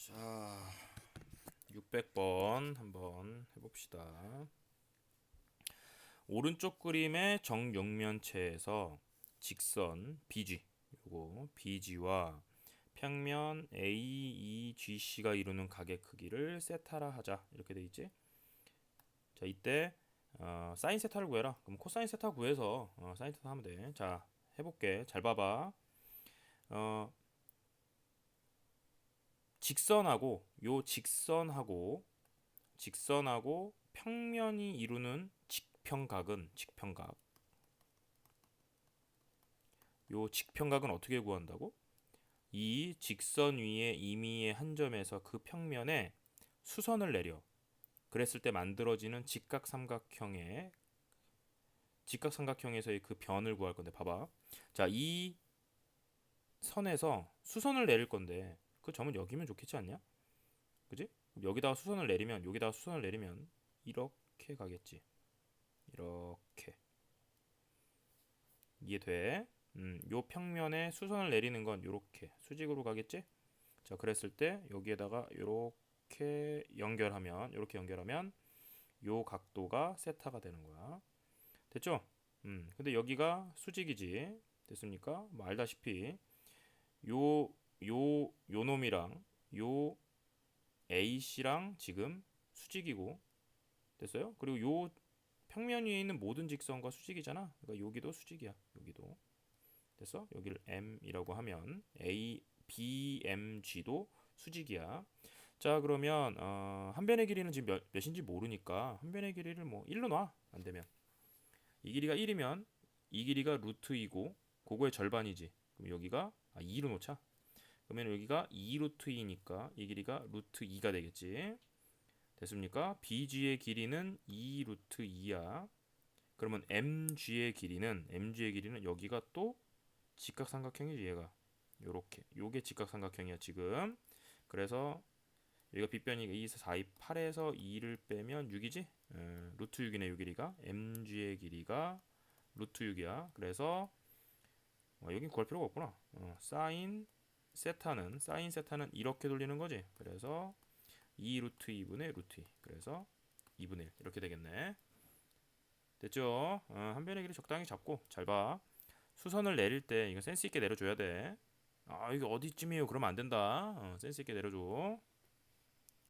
자, 600번 한번 해봅시다. 오른쪽 그림의 정육면체에서 직선 BG, 요거 BG와 평면 AEGC가 이루는 가게 크기를 세타라 하자 이렇게 돼 있지. 자, 이때 어, 사인 세타를 구해라. 그럼 코사인 세타 구해서 어, 사인 세타 하면 돼. 자, 해볼게. 잘 봐봐. 어, 직선하고 요 직선하고 직선하고 평면이 이루는 직평각은 직평각. 요 직평각은 어떻게 구한다고? 이 직선 위에 임의의 한 점에서 그 평면에 수선을 내려. 그랬을 때 만들어지는 직각삼각형의 직각삼각형에서의 그 변을 구할 건데 봐봐. 자, 이 선에서 수선을 내릴 건데 그 점은 여기면 좋겠지 않냐? 그지? 여기다가 수선을 내리면 여기다가 수선을 내리면 이렇게 가겠지. 이렇게 이해돼? 음, 요 평면에 수선을 내리는 건 요렇게 수직으로 가겠지? 자, 그랬을 때 여기에다가 요렇게 연결하면 요렇게 연결하면 요 각도가 세타가 되는 거야. 됐죠? 음, 근데 여기가 수직이지. 됐습니까? 뭐 알다시피 요, 요, 요 놈이랑 요 AC랑 지금 수직이고 됐어요? 그리고 요 평면 위에 있는 모든 직선과 수직이잖아. 그러니까 여기도 수직이야. 여기도. 됐어? 여기를 M이라고 하면 A, BMG도 수직이야. 자, 그러면 어, 한 변의 길이는 지금 몇, 몇인지 모르니까 한 변의 길이를 뭐 1로 놔. 안 되면. 이 길이가 1이면 이 길이가 루트 2고 그거의 절반이지. 그럼 여기가 아, 2로 놓자. 그러면 여기가 2 루트 2니까 이 길이가 루트 2가 되겠지. 됐습니까? BG의 길이는 2 루트 2야. 그러면 MG의 길이는 MG의 길이는 여기가 또 직각삼각형이지 얘가. 요렇게. 요게 직각삼각형이야 지금. 그래서 여기가 빗변이가 2, 4, 2, 8에서 2를 빼면 6이지? 에, 루트 6이네 요 길이가. MG의 길이가 루트 6이야. 그래서 어, 여긴 구할 필요가 없구나. 어, 사인 세타는 사인 세타는 이렇게 돌리는 거지. 그래서 2 루트 2분의 루트 2. 그래서 2분의 1 이렇게 되겠네. 됐죠? 어, 한 변의 길이 적당히 잡고 잘 봐. 수선을 내릴 때 이거 센스 있게 내려줘야 돼. 아 이게 어디쯤이에요? 그러면 안 된다. 어, 센스 있게 내려줘.